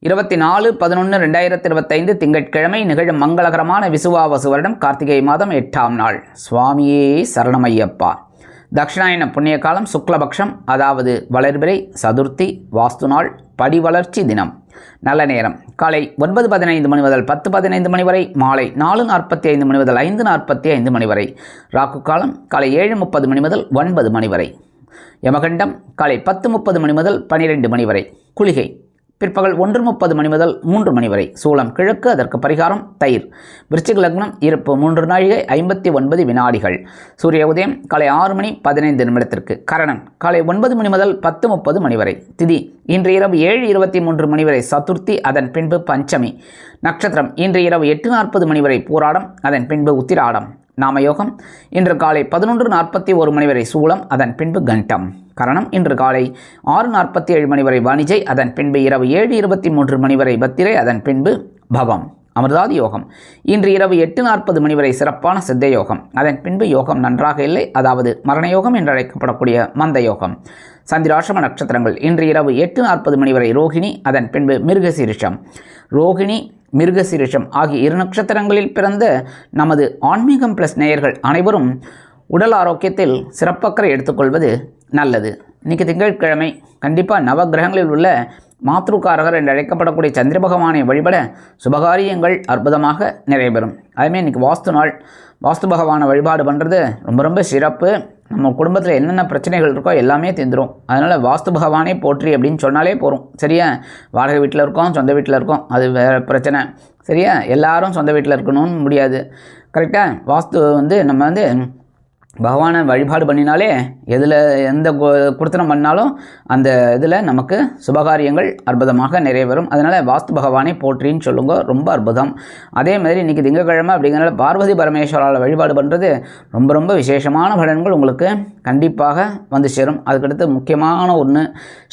இருபத்தி நாலு பதினொன்று ரெண்டாயிரத்தி இருபத்தைந்து திங்கட்கிழமை நிகழும் மங்களகரமான விசுவாவசு வருடம் கார்த்திகை மாதம் எட்டாம் நாள். சுவாமியே சரணமையப்பா. தக்ஷிணாயன புண்ணிய காலம் சுக்லபக்ஷம் அதாவது வளர்பிறை சதுர்த்தி வாஸ்து நாள் படி வளர்ச்சி தினம். நல்ல நேரம். காலை ஒன்பது பதினைந்து மணி முதல் பத்து பதினைந்து மணி வரை மாலை நாலு நாற்பத்தி ஐந்து மணி முதல் ஐந்து நாற்பத்தி ஐந்து மணி வரை. ராக்கு காலம் காலை ஏழு முப்பது மணி முதல் ஒன்பது மணி வரை. யமகண்டம் காலை பத்து முப்பது மணி முதல் பனிரெண்டு மணி வரை. குளிகை பிற்பகல் ஒன்று முப்பது மணி முதல் மூன்று மணி வரை சூளம் கிழக்கு அதற்கு பரிகாரம் தயிர். விருச்சிக லக்னம் இருப்பு மூன்று நாழிகை ஐம்பத்தி ஒன்பது வினாடிகள். சூரிய உதயம் காலை ஆறு மணி பதினைந்து நிமிடத்திற்கு. கரணன் காலை ஒன்பது மணி முதல் பத்து முப்பது மணி வரை. திதி இன்று இரவு ஏழு இருபத்தி மூன்று மணி வரை சதுர்த்தி அதன் பின்பு பஞ்சமி. நட்சத்திரம் இன்று இரவு எட்டு நாற்பது மணி வரை போராடம் அதன் பின்பு உத்திராடம். நாமயோகம் இன்று காலை பதினொன்று நாற்பத்தி ஒரு மணி வரை சூலம் அதன் பின்பு கண்டம். கரணம் இன்று காலை ஆறு நாற்பத்தி ஏழு மணி வரை வாணிஜை அதன் பின்பு இரவு ஏழு இருபத்தி மூன்று மணி வரை பத்திரை அதன் பின்பு பவம் அமிர்தாதி யோகம். இன்று இரவு எட்டு நாற்பது மணி வரை சிறப்பான சித்த யோகம். அதன் பின்பு யோகம் நன்றாக இல்லை அதாவது மரண யோகம் என்று அழைக்கப்படக்கூடிய மந்த யோகம். சந்திராசிரம நட்சத்திரங்கள் இன்று இரவு எட்டு நாற்பது மணி வரை ரோகிணி அதன் பின்பு மிருகசீரிஷம். ரோகிணி மிருகசீரிஷம் ஆகிய இரு நட்சத்திரங்களில் பிறந்த நமது ஆன்மீகம் பிளஸ் நேயர்கள் அனைவரும் உடல் ஆரோக்கியத்தில் சிறப்பக்கறை எடுத்துக்கொள்வது நல்லது. இன்றைக்கி திங்கட்கிழமை கண்டிப்பாக நவகிரகங்களில் உள்ள மாத்ருக்காரகர் என்று அழைக்கப்படக்கூடிய சந்திர பகவானை வழிபட சுபகாரியங்கள் அற்புதமாக நிறைவேறும். அதுமாரி இன்றைக்கி வாஸ்து நாள். வாஸ்து பகவானை வழிபாடு பண்ணுறது ரொம்ப ரொம்ப சிறப்பு. நம்ம குடும்பத்தில் என்னென்ன பிரச்சனைகள் இருக்கோ எல்லாமே தீர்ந்துரும் அதனால் வாஸ்து பகவானே போற்றி அப்படின்னு சொன்னாலே போகும் சரியா? வாடகை வீட்டில் இருக்கோம் சொந்த வீட்டில் இருக்கோம். அது வேறு பிரச்சனை. சரியா? எல்லாரும் சொந்த வீட்டில் இருக்கணும்னு முடியாது. கரெக்டாக வாஸ்து வந்து நம்ம வந்து பகவானை வழிபாடு பண்ணினாலே எதில் எந்த குடுத்தனம் பண்ணாலும் அந்த இதில் நமக்கு சுபகாரியங்கள் அற்புதமாக நிறைவேறும். அதனால் வாஸ்து பகவானை போற்றின்னு சொல்லுங்க. ரொம்ப அற்புதம். அதே மாதிரி இன்றைக்கி திங்கக்கிழமை அப்படிங்கிறனால பார்வதி பரமேஸ்வரால் வழிபாடு பண்ணுறது ரொம்ப ரொம்ப விசேஷமான பலன்கள் உங்களுக்கு கண்டிப்பாக வந்து சேரும். அதுக்கடுத்து முக்கியமான ஒன்று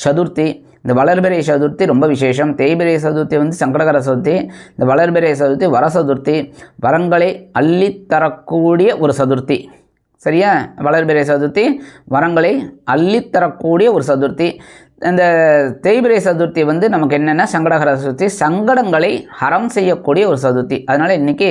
சதுர்த்தி. இந்த வளர்பிறை சதுர்த்தி ரொம்ப விசேஷம். தேய்பிரை சதுர்த்தி வந்து சங்கடகர சதுர்த்தி. இந்த வளர்பிறை சதுர்த்தி வர சதுர்த்தி. வரங்களை அள்ளித்தரக்கூடிய ஒரு சதுர்த்தி. சரியா? வளர்பிறை சதுர்த்தி வரங்களை அள்ளித்தரக்கூடிய ஒரு சதுர்த்தி. இந்த தேய்பிரை சதுர்த்தி வந்து நமக்கு என்னென்னா சங்கடகர சதுர்த்தி சங்கடங்களை ஹரம் செய்யக்கூடிய ஒரு சதுர்த்தி. அதனால் இன்றைக்கி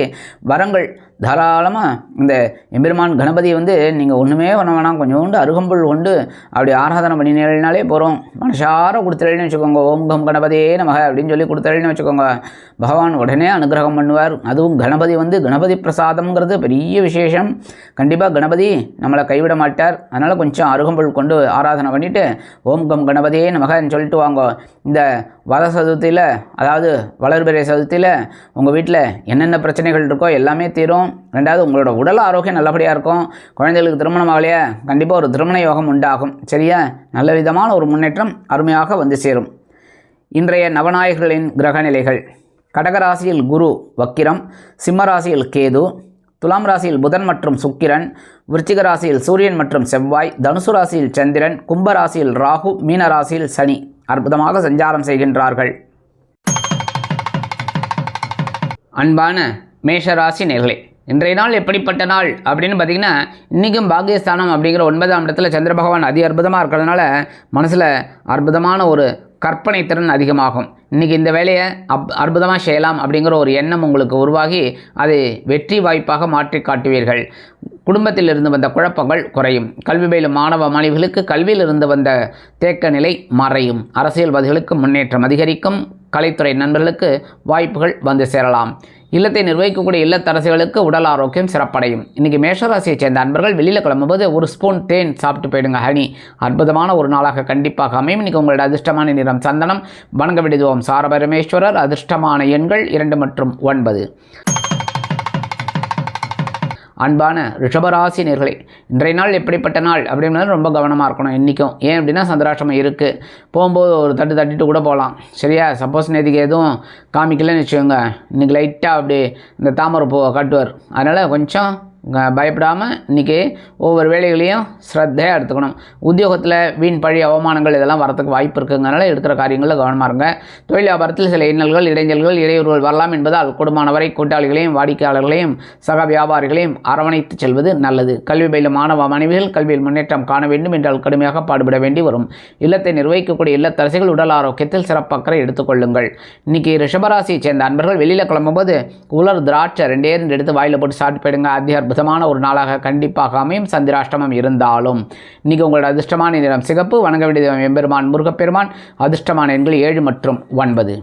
வரங்கள் தாராளமாக இந்த எம்பெருமான் கணபதி வந்து நீங்கள் ஒன்றுமே பண்ண வேணாம். கொஞ்சோண்டு அருகம்புல் கொண்டு அப்படி ஆராதனை பண்ணினாலே போகிறோம் மனசார கொடுத்துறேன்னு வச்சுக்கோங்க. ஓம் கம் கணபதியே நமக அப்படின்னு சொல்லி கொடுத்துறேன்னு வச்சுக்கோங்க. பகவான் உடனே அனுகிரகம் பண்ணுவார். அதுவும் கணபதி வந்து கணபதி பிரசாதம்ங்கிறது பெரிய விசேஷம். கண்டிப்பாக கணபதி நம்மளை கைவிட மாட்டார். அதனால் கொஞ்சம் அருகம்புல் கொண்டு ஆராதனை பண்ணிவிட்டு ஓம் கம் கணபதியே நமகன்னு சொல்லிட்டு வாங்க. இந்த வர சதுர்த்தியில் அதாவது வளர்பிறை சதுர்த்தியில் உங்கள் வீட்டில் என்னென்ன பிரச்சனைகள் இருக்கோ எல்லாமே தீரும். ரெண்டாவது உங்களோட உடல் ஆரோக்கியம் நல்லபடியாக இருக்கும். குழந்தைகளுக்கு திருமணம் ஆகலையே கண்டிப்பாக ஒரு திருமண யோகம் உண்டாகும். சரியா? நல்ல விதமான ஒரு முன்னேற்றம் அருமையாக வந்து சேரும். இன்றைய நவநாயகர்களின் கிரக நிலைகள். கடகராசியில் குரு வக்கிரம். சிம்மராசியில் கேது. துலாம் ராசியில் புதன் மற்றும் சுக்கிரன். விருச்சிக ராசியில் சூரியன் மற்றும் செவ்வாய். தனுசு ராசியில் சந்திரன். கும்ப ராசியில் ராகு. மீன ராசியில் சனி. அற்புதமாக சஞ்சாரம் செய்கின்றார்கள். அன்பான மேஷராசி நேர்களே இன்றைய நாள் எப்படிப்பட்ட நாள் அப்படின்னு பார்த்தீங்கன்னா இன்றைக்கும் பாக்கியஸ்தானம் அப்படிங்கிற ஒன்பதாம் இடத்துல சந்திர பகவான் அதி அற்புதமாக இருக்கிறதுனால மனசில் அற்புதமான ஒரு கற்பனை திறன் அதிகமாகும். இன்றைக்கி இந்த வேலையை அப் அற்புதமாக செய்யலாம் அப்படிங்கிற ஒரு எண்ணம் உங்களுக்கு உருவாகி அதை வெற்றி வாய்ப்பாக மாற்றி காட்டுவீர்கள். குடும்பத்தில் இருந்து வந்த குழப்பங்கள் குறையும். கல்வி பயிலும் மாணவ மாணவிகளுக்கு கல்வியில் இருந்து வந்த தேக்க நிலை மறையும். அரசியல்வாதிகளுக்கு முன்னேற்றம் அதிகரிக்கும். கலைத்துறை நண்பர்களுக்கு வாய்ப்புகள் வந்து சேரலாம். இல்லத்தை நிர்வகிக்கக்கூடிய இல்லத்தரசிகளுக்கு உடல் ஆரோக்கியம் சிறப்படையும். இன்றைக்கி மேஷராசியை சேர்ந்த அன்பர்கள் வெளியில் கிளம்பும்போது ஒரு ஸ்பூன் தேன் சாப்பிட்டு போயிடுங்க ஹனி. அற்புதமான ஒரு நாளாக கண்டிப்பாக அமையும். இன்றைக்கி உங்களோட அதிர்ஷ்டமான நிறம் சந்தனம். வணங்க விடுதுவோம் சாரபரமேஸ்வரர். அதிர்ஷ்டமான எண்கள் இரண்டு மற்றும் ஒன்பது. அன்பான ரிஷபராசி நேர்களே இன்றைய நாள் எப்படிப்பட்ட நாள் அப்படின்னா ரொம்ப கவனமாக இருக்கணும் இன்றைக்கும் ஏன் அப்படின்னா சந்திராஷ்டமம் இருக்குது போகும்போது ஒரு தட்டு தட்டிட்டு கூட போகலாம். சரியா? சப்போஸ் நேற்றுக்கு எதுவும் காமிக்கலன்னு வச்சுக்கோங்க. இன்றைக்கி லைட்டாக அப்படி இந்த தாமரை பூவை காட்டுவார். அதனால் கொஞ்சம் பயப்படாமல் இன்றைக்கி ஒவ்வொரு வேலைகளையும் ஸ்ரத்தையாக எடுத்துக்கணும். உத்தியோகத்தில் வீண் பழி அவமானங்கள் இதெல்லாம் வரத்துக்கு வாய்ப்பு இருக்குங்கிறனால எடுக்கிற காரியங்களில் கவனமாக இருங்க. தொழில் வியாபாரத்தில் சில இன்னல்கள் இடைஞ்சல்கள் இடையூறுகள் வரலாம் என்பதால் குடும்பமானவரை கூட்டாளிகளையும் வாடிக்கையாளர்களையும் சக வியாபாரிகளையும் அரவணைத்து செல்வது நல்லது. கல்வி பயிலும் மாணவ மனைவிகள் கல்வியில் முன்னேற்றம் காண வேண்டும் என்றால் கடுமையாக பாடுபட வேண்டி வரும். இல்லத்தை நிர்வகிக்கக்கூடிய இல்லத்தரசிகள் உடல் ஆரோக்கியத்தில் சிறப்பக்கறை எடுத்துக்கொள்ளுங்கள் இன்றைக்கி ரிஷபராசியை சேர்ந்த அன்பர்கள் வெளியில் கிளம்பும்போது உலர் திராட்சை ரெண்டே ரெண்டு எடுத்து வாயில் போட்டு சாப்பிட்டு போயிடுங்க. அத்தியார் அற்புதமான ஒரு நாளாக கண்டிப்பாக அமையும். சந்திராஷ்டமம் இருந்தாலும் இன்றைக்கி உங்களோட அதிர்ஷ்டமான நிறம் சிகப்பு. வணங்க வேண்டிய எம்பெருமான் முருகப்பெருமான். அதிர்ஷ்டமான எண்கள் ஏழு மற்றும் ஒன்பது.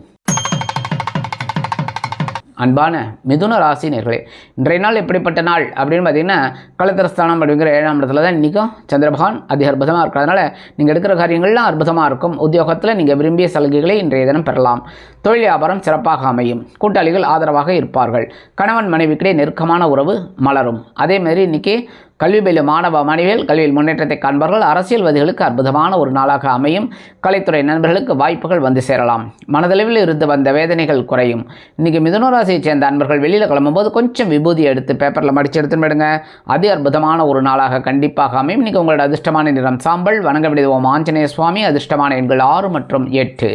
அன்பான மிதுன ராசி நேர்களே இன்றைய நாள் எப்படிப்பட்ட நாள் அப்படின்னு பார்த்தீங்கன்னா கலத்திரஸ்தானம் அப்படிங்கிற ஏழாம் இடத்துல தான் இன்றைக்கும் சந்திரபகவான் அதிக அற்புதமாக இருக்கும் அதனால் நீங்கள் எடுக்கிற காரியங்கள்லாம் அற்புதமாக இருக்கும். உத்தியோகத்தில் நீங்கள் விரும்பிய சலுகைகளை இன்றைய தினம் பெறலாம். தொழில் வியாபாரம் சிறப்பாக அமையும். கூட்டாளிகள் ஆதரவாக இருப்பார்கள். கணவன் மனைவிக்கிடையே நெருக்கமான உறவு மலரும். அதேமாதிரி இன்றைக்கி கல்வி பயிலும் மாணவ மாணவிகள் கல்வியில் முன்னேற்றத்தை காண்பார்கள் அரசியல்வாதிகளுக்கு அற்புதமான ஒரு நாளாக அமையும். கலைத்துறை நண்பர்களுக்கு வாய்ப்புகள் வந்து சேரலாம். மனதளவில் இருந்து வந்த வேதனைகள் குறையும். இன்றைக்கி மிதுனராசியைச் சேர்ந்த அன்பர்கள் வெளியில் கிளம்பும்போது கொஞ்சம் விபூதி எடுத்து பேப்பரில் மடித்து எடுத்துன்னு போயிடுங்க. அதி அற்புதமான ஒரு நாளாக கண்டிப்பாக அமையும். இன்றைக்கி உங்களோட அதிர்ஷ்டமான நிறம் சாம்பல் வணங்க விடுவோம் ஆஞ்சநேய சுவாமி அதிர்ஷ்டமான எண்கள் ஆறு மற்றும் எட்டு.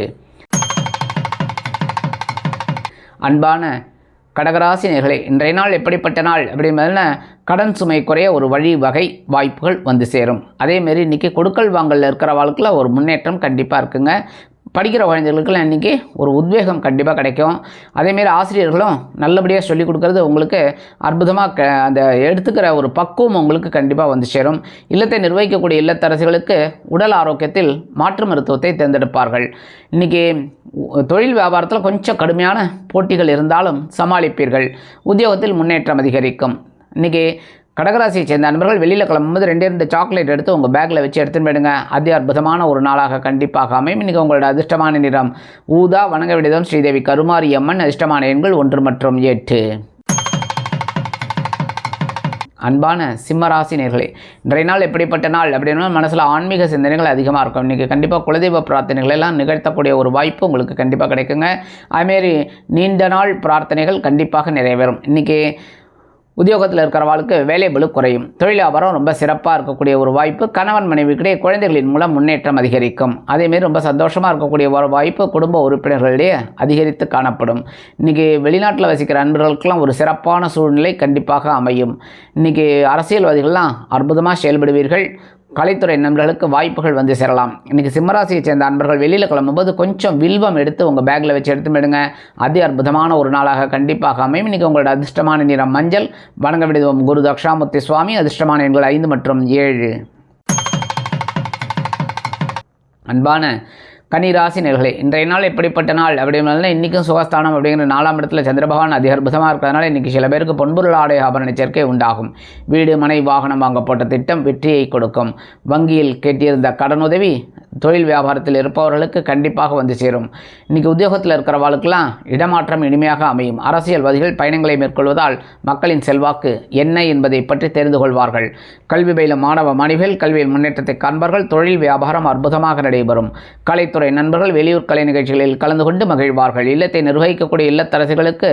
அன்பான கடகராசி நேர்களே இன்றைய நாள் எப்படிப்பட்ட நாள் அப்படின்னா கடன் சுமை குறைய ஒரு வழி வகை வாய்ப்புகள் வந்து சேரும். அதேமாரி இன்றைக்கி கொடுக்கல் வாங்கலில் இருக்கிற வாழ்க்கையில் ஒரு முன்னேற்றம் கண்டிப்பாக இருக்குங்க. படிக்கிற குழந்தைகளுக்குலாம் இன்றைக்கி ஒரு உத்வேகம் கண்டிப்பாக கிடைக்கும். அதேமாரி ஆசிரியர்களும் நல்லபடியாக சொல்லிக் கொடுக்கறது உங்களுக்கு அற்புதமாக க அந்த எடுத்துக்கிற ஒரு பக்குவம் உங்களுக்கு கண்டிப்பாக வந்து சேரும். இல்லத்தை நிர்வகிக்கக்கூடிய இல்லத்தரசிகளுக்கு உடல் ஆரோக்கியத்தில் மாற்று மருத்துவத்தை தேர்ந்தெடுப்பார்கள். இன்றைக்கி தொழில் வியாபாரத்தில் கொஞ்சம் கடுமையான போட்டிகள் இருந்தாலும் சமாளிப்பீர்கள். உத்தியோகத்தில் முன்னேற்றம் அதிகரிக்கும். இன்றைக்கி கடகராசியை சேர்ந்த நண்பர்கள் வெளியில் கிளம்பும்போது ரெண்டே ரெண்டு சாக்லேட் எடுத்து உங்கள் பேக்கில் வச்சு எடுத்துன்னு போயிடுங்க. அதி அற்புதமான ஒரு நாளாக கண்டிப்பாக அமையும். இன்றைக்கி உங்களோட அதிர்ஷ்டமான நிறம். ஊதா வணங்க விடுதம் ஸ்ரீதேவி. கருமாரி அம்மன் அதிர்ஷ்டமான எண்கள் ஒன்று மற்றும் எட்டு. அன்பான சிம்மராசி நேர்களே இன்றைய நாள் எப்படிப்பட்ட நாள் அப்படின்னா மனசில் ஆன்மீக சிந்தனைகள் அதிகமாக இருக்கும். இன்றைக்கி கண்டிப்பாக குலதெய்வ பிரார்த்தனைகள் எல்லாம் நிகழ்த்தக்கூடிய ஒரு வாய்ப்பு உங்களுக்கு கண்டிப்பாக கிடைக்குங்க. அதுமாரி நீண்ட நாள் பிரார்த்தனைகள் கண்டிப்பாக நிறைவேறும். இன்றைக்கி உத்தியோகத்தில் இருக்கிறவாளுக்கு வேலை குறையும். தொழில் வியாபாரம் ரொம்ப சிறப்பாக இருக்கக்கூடிய ஒரு வாய்ப்பு. கணவன் மனைவிக்கிடையே குழந்தைகளின் மூலம் முன்னேற்றம் அதிகரிக்கும். அதேமாரி ரொம்ப சந்தோஷமாக இருக்கக்கூடிய ஒரு வாய்ப்பு குடும்ப உறுப்பினர்களிடையே அதிகரித்து காணப்படும். இன்றைக்கி வெளிநாட்டில் வசிக்கிற அன்பர்களுக்கெல்லாம் ஒரு சிறப்பான சூழ்நிலை கண்டிப்பாக அமையும். இன்றைக்கி அரசியல்வாதிகள்லாம் அற்புதமாக செயல்படுவீர்கள். கலைத்துறை நண்பர்களுக்கு வாய்ப்புகள் வந்து சேரலாம். இன்றைக்கி சிம்மராசியை சேர்ந்த அன்பர்கள் வெளியில் கிளம்பும்போது கொஞ்சம் வில்வம் எடுத்து உங்கள் பேக்கில் வச்சு எடுத்துமிடுங்க அதி அற்புதமான ஒரு நாளாக கண்டிப்பாக அமையும். இன்றைக்கி உங்களோட அதிர்ஷ்டமான நிறம் மஞ்சள் வணங்க விடுவோம் குரு தக்ஷாமூர்த்தி சுவாமி அதிர்ஷ்டமான எண்கள் ஐந்து மற்றும் ஏழு. அன்பான கன்னிராசி நேர்களே இன்றைய நாள் எப்படிப்பட்ட நாள்? அப்படின்னு இன்றைக்கும் சுகஸ்தானம் அப்படிங்கிற நாலாம் இடத்துல சந்திரபகவான் அதிக அற்புதமாக இருக்கிறதுனால இன்றைக்கி சில பேருக்கு பொன்பொருள் ஆடை ஆபரண சேர்க்கை உண்டாகும். வீடு மனை வாகனம் வாங்கப்பட்ட திட்டம் வெற்றியை கொடுக்கும். வங்கியில் கேட்டிருந்த கடனுதவி தொழில் வியாபாரத்தில் இருப்பவர்களுக்கு கண்டிப்பாக வந்து சேரும். இன்றைக்கி உத்தியோகத்தில் இருக்கிறவர்களுக்கெல்லாம் இடமாற்றம் இனிமையாக அமையும். அரசியல்வாதிகள் பயணங்களை மேற்கொள்வதால் மக்களின் செல்வாக்கு என்ன என்பதை பற்றி தெரிந்து கொள்வார்கள். கல்வி பயிலும் மாணவ மாணவிகள் கல்வியில் முன்னேற்றத்தை காண்பார்கள். தொழில் வியாபாரம் அற்புதமாக நடைபெறும். கலைத்துறை நண்பர்கள் வெளியூர் கலை நிகழ்ச்சிகளில் கலந்து கொண்டு மகிழ்வார்கள். இல்லத்தை நிர்வகிக்கக்கூடிய இல்லத்தரசிகளுக்கு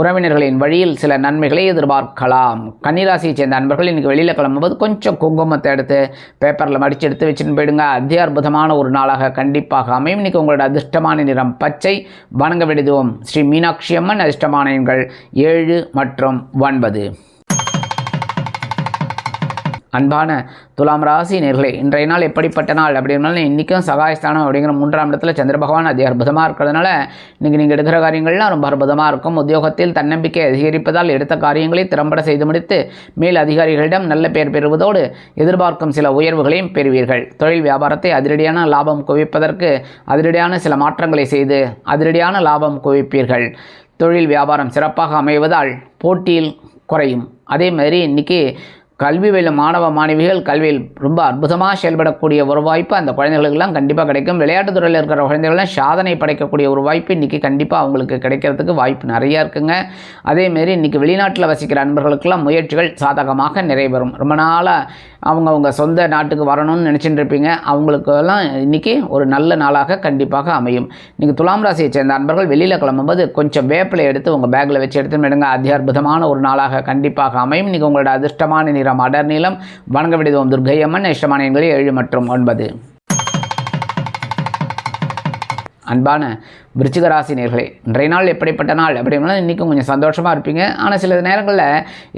உறவினர்களின் வழியில் சில நன்மைகளை எதிர்பார்க்கலாம். கன்னிராசியைச் சேர்ந்த நண்பர்கள் இன்றைக்கி வெளியில் கிளம்பும்போது கொஞ்சம் குங்குமத்தை எடுத்து பேப்பரில் மடித்து எடுத்து வச்சுன்னு போயிடுங்க. அத்திய அற்புதமாக அற்புதமான ஒரு நாளாக கண்டிப்பாக அமையும். இன்றைக்கி உங்களோட அதிர்ஷ்டமான நிறம் பச்சை. வணங்க விடுதுவோம் ஸ்ரீ மீனாட்சி அம்மன் அதிர்ஷ்டமான எண்கள் ஏழு மற்றும் ஒன்பது. அன்பான துலாம் ராசி நேர்களை இன்றைய நாள் எப்படிப்பட்ட நாள்? அப்படின்னாலும் இன்றைக்கும் சகாயஸ்தானம் அப்படிங்கிற மூன்றாம் இடத்துல சந்திர பகவான் அதிக அற்புதமாக இருக்கிறதுனால இன்றைக்கி நீங்கள் எடுக்கிற காரியங்கள்லாம் ரொம்ப அற்புதமாக இருக்கும். உத்தியோகத்தில் தன்னம்பிக்கை அதிகரிப்பதால் எடுத்த காரியங்களை திறம்பட செய்து முடித்து மேல் அதிகாரிகளிடம் நல்ல பெயர் பெறுவதோடு எதிர்பார்க்கும் சில உயர்வுகளையும் பெறுவீர்கள். தொழில் வியாபாரத்தை அதிரடியான லாபம் குவிப்பதற்கு அதிரடியான சில மாற்றங்களை செய்து அதிரடியான லாபம் குவிப்பீர்கள். தொழில் வியாபாரம் சிறப்பாக அமைவதால் போட்டியில் குறையும். அதே மாதிரி இன்றைக்கி கல்வி பயிலும் மாணவ மாணவிகள் கல்வியில் ரொம்ப அற்புதமாக செயல்படக்கூடிய ஒரு வாய்ப்பு அந்த குழந்தைகளுக்கெல்லாம் கண்டிப்பாக கிடைக்கும். விளையாட்டுத் துறையில் இருக்கிற குழந்தைகள்லாம் சாதனை படைக்கக்கூடிய ஒரு வாய்ப்பு இன்றைக்கி கண்டிப்பாக அவங்களுக்கு கிடைக்கிறதுக்கு வாய்ப்பு நிறையா இருக்குங்க. அதேமாரி இன்றைக்கி வெளிநாட்டில் வசிக்கிற அன்பர்களுக்கெல்லாம் முயற்சிகள் சாதகமாக நிறைவேறும். ரொம்ப நாளாக அவங்க அவங்க சொந்த நாட்டுக்கு வரணும்னு நினச்சிட்டு இருப்பீங்க அவங்களுக்கெல்லாம் இன்றைக்கி ஒரு நல்ல நாளாக கண்டிப்பாக அமையும். இன்றைக்கி துலாம் ராசியை சேர்ந்த அன்பர்கள் வெளியில் கிளம்பும்போது கொஞ்சம் வேப்பிலை எடுத்து உங்கள் பேக்கில் வச்சு எடுத்து விடுங்க அதி அற்புதமான ஒரு நாளாக கண்டிப்பாக அமையும். இன்றைக்கி உங்களோட அதிர்ஷ்டமான நிறம் அடர் நீளம் வணங்க விடுதோம் துர்கை அம்மன் இஷ்டமான எண்களில் ஏழு மற்றும் ஒன்பது. அன்பான விருச்சிக ராசி நேர்களே இன்றைய நாள் எப்படிப்பட்ட நாள் அப்படின்னா இன்றைக்கும் கொஞ்சம் சந்தோஷமாக இருப்பீங்க. ஆனால் சில நேரங்களில்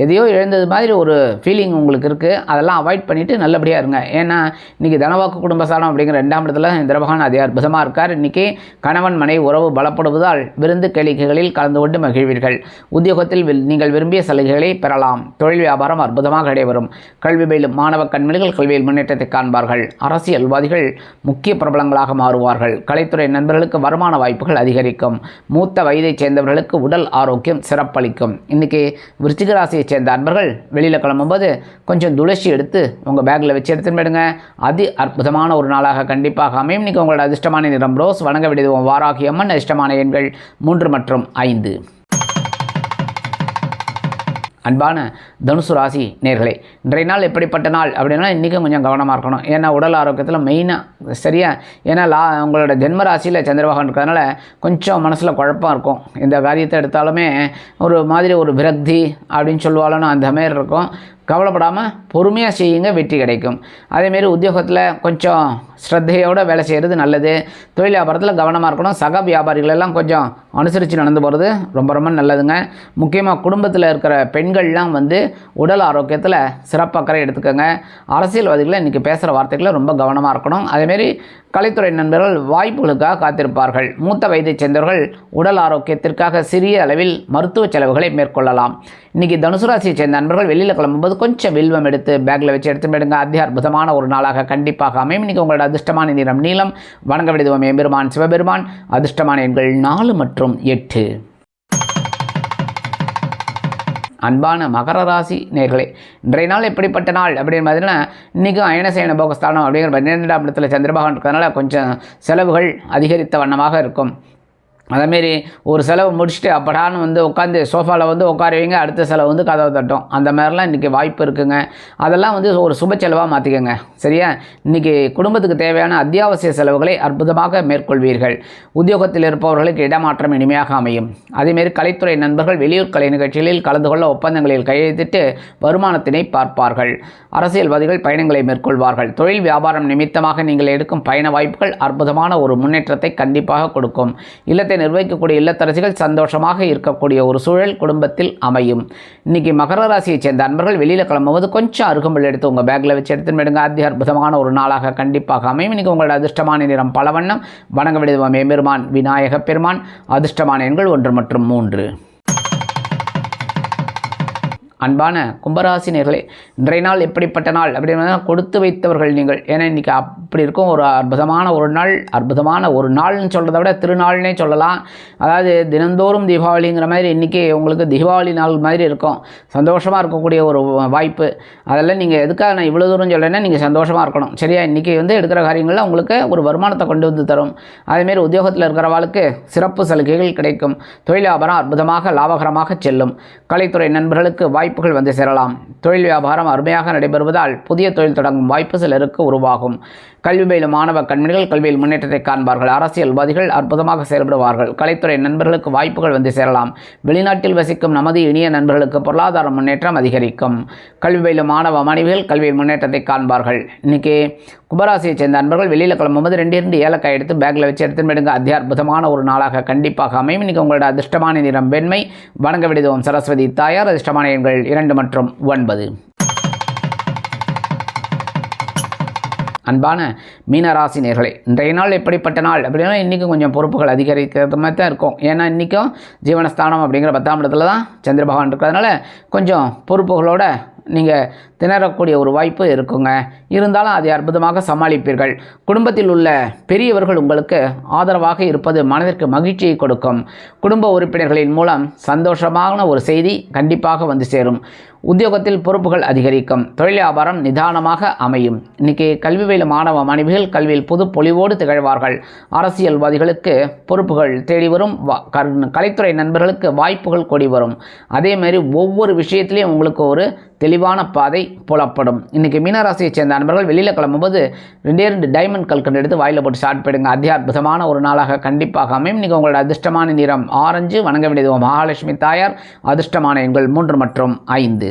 எதையோ இழந்தது மாதிரி ஒரு ஃபீலிங் உங்களுக்கு இருக்குது அதெல்லாம் அவாய்ட் பண்ணிவிட்டு நல்லபடியாக இருங்க. ஏன்னா இன்றைக்கி தனவாக்கு குடும்பசாரம் அப்படிங்கிற ரெண்டாம் இடத்துல திரபகான் பகவான் அதே அற்புதமாக இருக்கார். இன்றைக்கி கணவன் மனை உறவு பலப்படுவதால் விருந்து கேளிக்கைகளில் கலந்து கொண்டு மகிழ்வீர்கள். உத்தியோகத்தில் நீங்கள் விரும்பிய சலுகைகளை பெறலாம். தொழில் வியாபாரம் அற்புதமாக நடைபெறும் கல்வி பயிலும் மாணவ கண்மணிகள் கல்வியில் முன்னேற்றத்தை காண்பார்கள். அரசியல்வாதிகள் முக்கிய பிரபலங்களாக மாறுவார்கள். கலைத்துறை நண்பர்களுக்கு வருமான வாய்ப்பு வாய்ப்புகள் அதிகரிக்கும். மூத்த வயதைச் சேர்ந்தவர்களுக்கு உடல் ஆரோக்கியம் சிறப்பளிக்கும். இன்றைக்கி விருச்சிக ராசியைச் சேர்ந்த அன்பர்கள் வெளியில் கிளம்பும்போது கொஞ்சம் துளசி எடுத்து உங்கள் பேக்கில் வச்சு எடுத்துன்னு போயிடுங்க. அதி அற்புதமான ஒரு நாளாக கண்டிப்பாக அமையும். இன்றைக்கி உங்களோட அதிர்ஷ்டமான நிறம் ரோஸ் வணங்க விடுவோம் வாராகி அம்மன் அதிர்ஷ்டமான எண்கள் மூன்று மற்றும் ஐந்து. அன்பான தனுசு ராசி நேர்களே இன்றைய நாள் எப்படிப்பட்ட நாள் அப்படின்னா இன்றைக்கும் கொஞ்சம் கவனமாக இருக்கணும். ஏன்னா உடல் ஆரோக்கியத்தில் மெயினாக சரியா? ஏன்னா லா உங்களோட ஜென்ம ராசியில் சந்திரபகவான் இருக்கிறதுனால கொஞ்சம் மனசில் குழப்பம் இருக்கும். இந்த காரியத்தை எடுத்தாலுமே ஒரு மாதிரி ஒரு விரக்தி அப்படின்னு சொல்லுவாலும் அந்த மாதிரி இருக்கும். கவலைப்படாமல் பொறுமையாக செய்யுங்க வெற்றி கிடைக்கும். அதேமாரி உத்தியோகத்தில் கொஞ்சம் ஸ்ரத்தையோடு வேலை செய்கிறது நல்லது. தொழில் வியாபாரத்தில் கவனமாக இருக்கணும். சக வியாபாரிகள் எல்லாம் கொஞ்சம் அனுசரித்து நடந்து போகிறது ரொம்ப ரொம்ப நல்லதுங்க. முக்கியமாக குடும்பத்தில் இருக்கிற பெண்கள்லாம் வந்து உடல் ஆரோக்கியத்தில் சிறப்பக்கறை எடுத்துக்கோங்க. அரசியல்வாதிகளை இன்றைக்கி பேசுகிற வார்த்தைகளை ரொம்ப கவனமாக இருக்கணும். அதேமாரி கலைத்துறை நண்பர்கள் வாய்ப்புகளுக்காக காத்திருப்பார்கள். மூத்த வயதைச் சேர்ந்தவர்கள் உடல் ஆரோக்கியத்திற்காக சிறிய அளவில் மருத்துவ செலவுகளை மேற்கொள்ளலாம். இன்றைக்கி தனுசு ராசியை சேர்ந்த நண்பர்கள் வெளியில் கிளம்பும்போது கொஞ்சம் வில்வம் எடுத்து பேக்கில் வச்சு எடுத்து போயிடுங்க. அதி அற்புதமான ஒரு நாளாக கண்டிப்பாக அமையும். இன்றைக்கி உங்களோட அதிர்ஷ்டமான நிறம் நீளம். வணங்க விடுதுவோம் எம்பெருமான் சிவபெருமான். அதிர்ஷ்டமான எண்கள் நாலு மற்றும் எட்டு. அன்பான மகர ராசி நேர்களே இன்றைய நாள் எப்படிப்பட்ட நாள் அப்படின்னு பார்த்தீங்கன்னா இன்றைக்கும் அயனசேன போகஸ்தானம் அப்படிங்கிற பன்னிரெண்டாம் இடத்துல சந்திரபகவான் இருக்கிறதுனால கொஞ்சம் செலவுகள் அதிகரித்த வண்ணமாக இருக்கும். அதேமாரி ஒரு செலவு முடிச்சுட்டு அப்படான்னு வந்து உட்காந்து சோஃபாவில் வந்து உட்காருவீங்க அடுத்த செலவு வந்து கதவை தட்டும். அந்த மாதிரிலாம் இன்றைக்கி வாய்ப்பு இருக்குங்க. அதெல்லாம் வந்து ஒரு சுப செலவாக மாற்றிக்கோங்க சரியா? இன்றைக்கி குடும்பத்துக்கு தேவையான அத்தியாவசிய செலவுகளை அற்புதமாக மேற்கொள்வீர்கள். உத்தியோகத்தில் இருப்பவர்களுக்கு இடமாற்றம் இனிமையாக அமையும். அதேமாரி கலைத்துறை நண்பர்கள் வெளியூர் கலை நிகழ்ச்சிகளில் கலந்து கொள்ள ஒப்பந்தங்களில் கையெழுத்திட்டு வருமானத்தினை பார்ப்பார்கள். அரசியல்வாதிகள் பயணங்களை மேற்கொள்வார்கள். தொழில் வியாபாரம் நிமித்தமாக நீங்கள் எடுக்கும் பயண வாய்ப்புகள் அற்புதமான ஒரு முன்னேற்றத்தை கண்டிப்பாக கொடுக்கும். இல்லத்தை நிர்வகிக்கக்கூடிய இல்லத்தரசிகள் சந்தோஷமாக இருக்கக்கூடிய ஒரு சூழல் குடும்பத்தில் அமையும். இன்னைக்கு மகர ராசியைச் சேர்ந்த அன்பர்கள் வெளியில் கிளம்பும்போது கொஞ்சம் அருகம்புல் எடுத்து உங்கள் பேக்கில் வச்சு எடுத்துன்னு விடுங்க அதி அற்புதமான ஒரு நாளாக கண்டிப்பாக அமையும். இன்னைக்கு உங்களோட அதிர்ஷ்டமான நிறம் பலவண்ணம். வணங்க விடுவோம் எம்பெருமான் விநாயகப் பெருமான். அதிர்ஷ்டமான எண்கள் ஒன்று மற்றும் மூன்று. அன்பான கும்பராசினியர்களே இன்றைய நாள் எப்படிப்பட்ட நாள் அப்படின்னா கொடுத்து வைத்தவர்கள் நீங்கள். ஏன்னா இன்றைக்கி அப்படி இருக்கும். ஒரு அற்புதமான ஒரு நாள் அற்புதமான ஒரு நாள்னு சொல்கிறத விட திருநாள்னே சொல்லலாம். அதாவது தினந்தோறும் தீபாவளிங்கிற மாதிரி இன்றைக்கி உங்களுக்கு தீபாவளி நாள் மாதிரி இருக்கும். சந்தோஷமாக இருக்கக்கூடிய ஒரு வாய்ப்பு. அதெல்லாம் நீங்கள் எதுக்காக நான் இவ்வளோ தூரம் சொல்கிறேன்னா நீங்கள் சந்தோஷமாக இருக்கணும். சரியா? இன்றைக்கி வந்து எடுக்கிற காரியங்களில் உங்களுக்கு ஒரு வருமானத்தை கொண்டு வந்து தரும். அதேமாரி உத்தியோகத்தில் இருக்கிறவாளுக்கு சிறப்பு சலுகைகள் கிடைக்கும். தொழில் வியாபாரம் அற்புதமாக லாபகரமாக செல்லும். கலைத்துறை நண்பர்களுக்கு வாய்ப்புகள் வந்து சேரலாம். தொழில் வியாபாரம் அருமையாக நடைபெறுவதால் புதிய தொழில் தொடங்கும் வாய்ப்பு சிலருக்கு உருவாகும். கல்வி பயிலும் மாணவ கண்மணிகள் கல்வியில் முன்னேற்றத்தை காண்பார்கள். அரசியல்வாதிகள் அற்புதமாக செயல்படுவார்கள். கலைத்துறை நண்பர்களுக்கு வாய்ப்புகள் வந்து சேரலாம். வெளிநாட்டில் வசிக்கும் நமது இனிய நண்பர்களுக்கு பொருளாதார முன்னேற்றம் அதிகரிக்கும். கல்வி பயிலும் மாணவ மாணவிகள் கல்வியில் முன்னேற்றத்தை காண்பார்கள். இன்னைக்கு கும்பராசியைச் சேர்ந்த நண்பர்கள் வெளியில் கிளம்பும்போது ரெண்டு இரண்டு ஏலக்காய் எடுத்து பேக்கில் வச்சு எடுத்து விடுங்க அதி ஒரு நாளாக கண்டிப்பாக அமையும். இன்னைக்கு உங்களோட அதிர்ஷ்டமான நிறம் வெண்மை. வணங்க விடுதோம் சரஸ்வதி தாயார் அதிர்ஷ்டமான எண்கள் இரண்டு மற்றும் ஒன்பது. அன்பான மீனராசி நேர்களே இன்றைய நாள் எப்படிப்பட்ட நாள்? அப்படின்னா இன்றைக்கும் கொஞ்சம் பொறுப்புகள் அதிகரிக்கிறது மாதிரி தான் இருக்கும். ஏன்னா இன்றைக்கும் ஜீவனஸ்தானம் அப்படிங்கிற பத்தாம் இடத்துல தான் சந்திர பகவான் இருக்கிறதுனால கொஞ்சம் பொறுப்புகளோட நீங்கள் திணறக்கூடிய ஒரு வாய்ப்பு இருக்குங்க. இருந்தாலும் அதை அற்புதமாக சமாளிப்பீர்கள். குடும்பத்தில் உள்ள பெரியவர்கள் உங்களுக்கு ஆதரவாக இருப்பது மனதிற்கு மகிழ்ச்சியை கொடுக்கும். குடும்ப உறுப்பினர்களின் மூலம் சந்தோஷமான ஒரு செய்தி கண்டிப்பாக வந்து சேரும். உத்தியோகத்தில் பொறுப்புகள் அதிகரிக்கும். தொழில் வியாபாரம் நிதானமாக அமையும். இன்னைக்கு கல்வி பயிலும் மாணவ மாணவிகள் கல்வியில் புது பொலிவோடு திகழ்வார்கள். அரசியல்வாதிகளுக்கு பொறுப்புகள் தேடி வரும். கலைத்துறை நண்பர்களுக்கு வாய்ப்புகள் கொடி வரும். அதே மாதிரி ஒவ்வொரு விஷயத்திலையும் உங்களுக்கு ஒரு தெளிவான பாதை புலப்படும். இன்னைக்கு மீனராசியை சேர்ந்த நண்பர்கள் வெளியில் கிளம்பும்போது ரெண்டே ரெண்டு டைமண்ட் கல்கண்டு எடுத்து வாயில் போட்டு ஸ்டார்ட் போயிடுங்க. அதி ஒரு நாளாக கண்டிப்பாக அமையும். நீங்கள் உங்களோட அதிர்ஷ்டமான நிறம் ஆரஞ்சு வணங்க வேண்டியது மகாலட்சுமி தாயார். அதிர்ஷ்டமான எண்கள் மூன்று மற்றும் ஐந்து.